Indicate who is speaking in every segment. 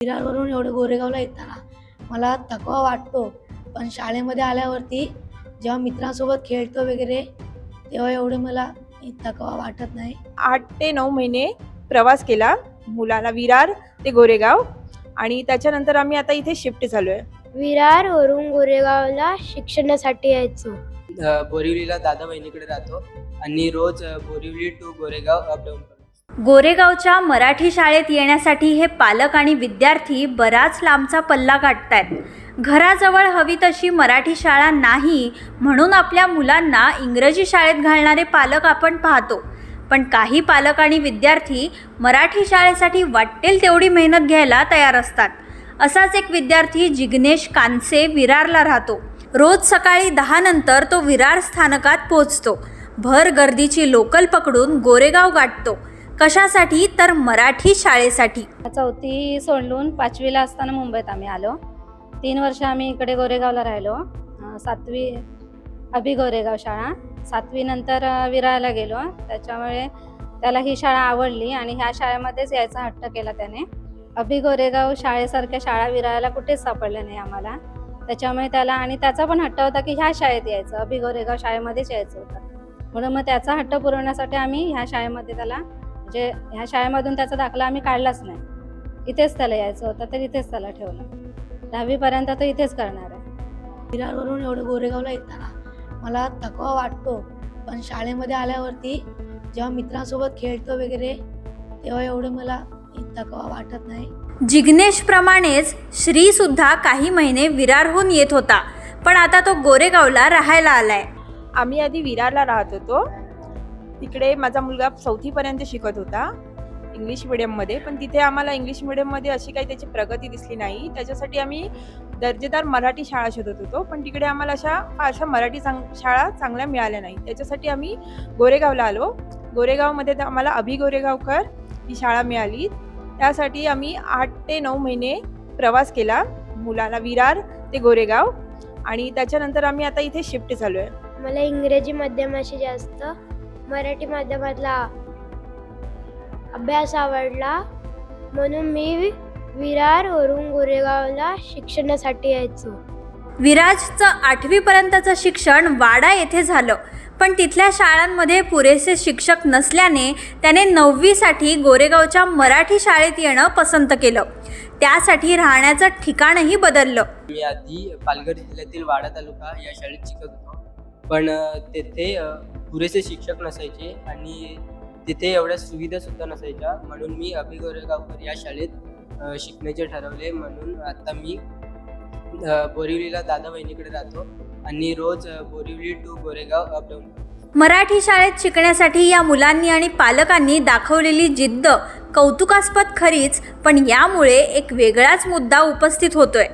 Speaker 1: विरारवरून एवढं गोरेगावला येताना मला थकवा वाटतो. पण शाळेमध्ये आल्यावरती जेव्हा मित्रांसोबत खेळतो वगैरे तेव्हा एवढे मला थकवा वाटत नाही.
Speaker 2: आठ ते नऊ महिने प्रवास केला मुलाला विरार ते गोरेगाव आणि त्याच्यानंतर आम्ही आता इथे शिफ्ट झालो आहे
Speaker 3: विरारवरून गोरेगावला शिक्षणासाठी यायचो.
Speaker 4: बोरिवलीला दादा बहिणीकडे राहतो आणि रोज Borivali to Goregaon up down करतो.
Speaker 5: गोरेगावच्या मराठी शाळेत येण्यासाठी हे पालक आणि विद्यार्थी बराच लांबचा पल्ला गाठतायत. घराजवळ हवी तशी मराठी शाळा नाही म्हणून आपल्या मुलांना इंग्रजी शाळेत घालणारे पालक आपण पाहतो. पण काही पालक आणि विद्यार्थी मराठी शाळेसाठी वाटेल तेवढी मेहनत घ्यायला तयार असतात. असाच एक विद्यार्थी जिग्नेश कानसे विरारला राहतो. रोज सकाळी दहा नंतर तो विरार स्थानकात पोहोचतो. भर गर्दीची लोकल पकडून गोरेगाव गाठतो. कशासाठी? तर मराठी शाळेसाठी.
Speaker 6: चौथी सोडून पाचवीला असताना मुंबईत आम्ही आलो. तीन वर्ष आम्ही इकडे गोरेगावला राहिलो. सातवी अभि गोरेगाव शाळा. सातवी नंतर विरायला गेलो. त्याच्यामुळे त्याला ही शाळा आवडली आणि ह्या शाळेमध्येच यायचा हट्ट केला त्याने. अभि गोरेगाव शाळेसारख्या शाळा विरायला कुठेच सापडल्या नाही आम्हाला. त्याच्यामुळे त्याला आणि त्याचा पण हट्ट होता की ह्या शाळेत यायचं. अभि गोरेगाव शाळेमध्येच यायचं होतं. म्हणून मग त्याचा हट्ट पुरवण्यासाठी आम्ही ह्या शाळेमध्ये त्याला म्हणजे ह्या शाळेमधून त्याचा दाखला आम्ही काढलाच नाही. इथेच त्याला यायचं होतं तर इथेच त्याला ठेवलं. दहावीपर्यंत तो इथेच करणार आहे.
Speaker 1: विरारवरून एवढं गोरेगावला येताना मला थकवा वाटतो पण शाळेमध्ये आल्यावरती जेव्हा मित्रांसोबत खेळतो वगैरे तेव्हा एवढं मला थकवा वाटत नाही.
Speaker 5: जिग्नेशप्रमाणेच श्रीसुद्धा काही महिने विरारहून येत होता पण आता तो गोरेगावला राहायला आलाय.
Speaker 2: आम्ही आधी विरारला राहत होतो. तिकडे माझा मुलगा चौथीपर्यंत शिकत होता इंग्लिश मिडियममध्ये पण तिथे आम्हाला इंग्लिश मिडियममध्ये अशी काही त्याची प्रगती दिसली नाही. त्याच्यासाठी आम्ही दर्जेदार मराठी शाळा शोधत होतो पण तिकडे आम्हाला अशा अशा मराठी चांग शाळा चांगल्या मिळाल्या नाही. त्याच्यासाठी आम्ही गोरेगावला आलो. गोरेगावमध्ये तर आम्हाला अभि गोरेगावकर ही शाळा मिळाली. त्यासाठी आम्ही आठ ते नऊ महिने प्रवास केला मुलाला विरार ते गोरेगाव आणि त्याच्यानंतर आम्ही आता इथे शिफ्ट झालो आहे
Speaker 3: मला इंग्रजी माध्यमाशी जास्त मराठी माध्यमातला अभ्यास आवडला. म्हणून मी विरारवरून गोरेगावला शिक्षणासाठी यायचो.
Speaker 5: विराजचं आठवीपर्यंतचं शिक्षण वाडा येथे झालं. पण तिथल्या शाळांमध्ये पुरेसे शिक्षक नसल्याने त्याने नववीसाठी गोरेगावच्या मराठी शाळेत येणं पसंत केलं. त्यासाठी राहण्याचं ठिकाणही बदललं.
Speaker 4: मी आधी पालघर जिल्ह्यातील वाडा तालुका या शाळेत शिकत होतो. पण तेथे पुरेसे शिक्षक नसायचे आणि तिथे एवढ्या सुविधासुद्धा नसायच्या. म्हणून मी अभि गोरेगावकर या शाळेत शिकण्याचे ठरवले. म्हणून आता मी बोरिवलीला दादा बहिणीकडे राहतो आणि रोज Borivali to Goregaon up down down
Speaker 5: Marathi शाळेत शिकण्यासाठी या मुलांनी आणि पालकांनी दाखवलेली जिद्द कौतुकास्पद खरीच पण यामुळे एक वेगळाच मुद्दा उपस्थित होतोय.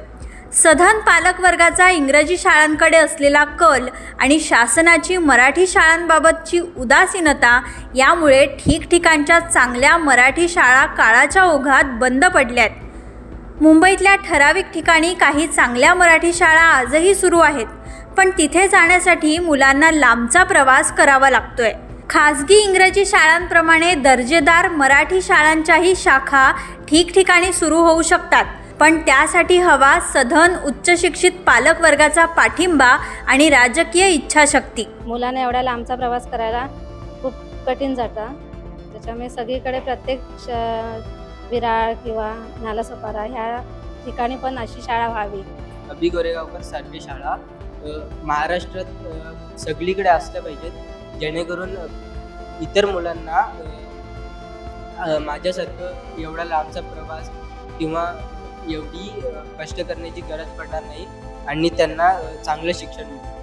Speaker 5: सधन पालक वर्गाचा इंग्रजी शाळांकडे असलेला कल आणि शासनाची मराठी शाळांबाबतची उदासीनता यामुळे ठिकठिकाणच्या चांगल्या मराठी शाळा काळाच्या ओघात बंद पडल्यात. मुंबईतल्या ठराविक ठिकाणी काही चांगल्या मराठी शाळा आजही सुरू आहेत पण तिथे जाण्यासाठी मुलांना लांबचा प्रवास करावा लागतोय. खाजगी इंग्रजी शाळांप्रमाणे दर्जेदार मराठी शाळांच्याही शाखा ठिकठिकाणी सुरू होऊ शकतात. पण त्यासाठी हवा सधन उच्च शिक्षित पालक वर्गाचा पाठिंबा आणि राजकीय इच्छाशक्ती.
Speaker 6: मुलांना एवढ्या लांबचा प्रवास करायला खूप कठीण जातं. त्याच्यामुळे सगळीकडे प्रत्येक श विरार किंवा नालासोपारा ह्या ठिकाणी पण अशी शाळा व्हावी.
Speaker 4: अभि गोरेगावकर सारखी शाळा अ, महाराष्ट्रात अ, सगळीकडे असल्या पाहिजेत. जेणेकरून अ, इतर मुलांना अ, अ, माझ्यासारखं एवढा लांबचा प्रवास किंवा एवढी कष्ट करण्याची गरज पडणार नाही आणि त्यांना चांगलं शिक्षण मिळेल.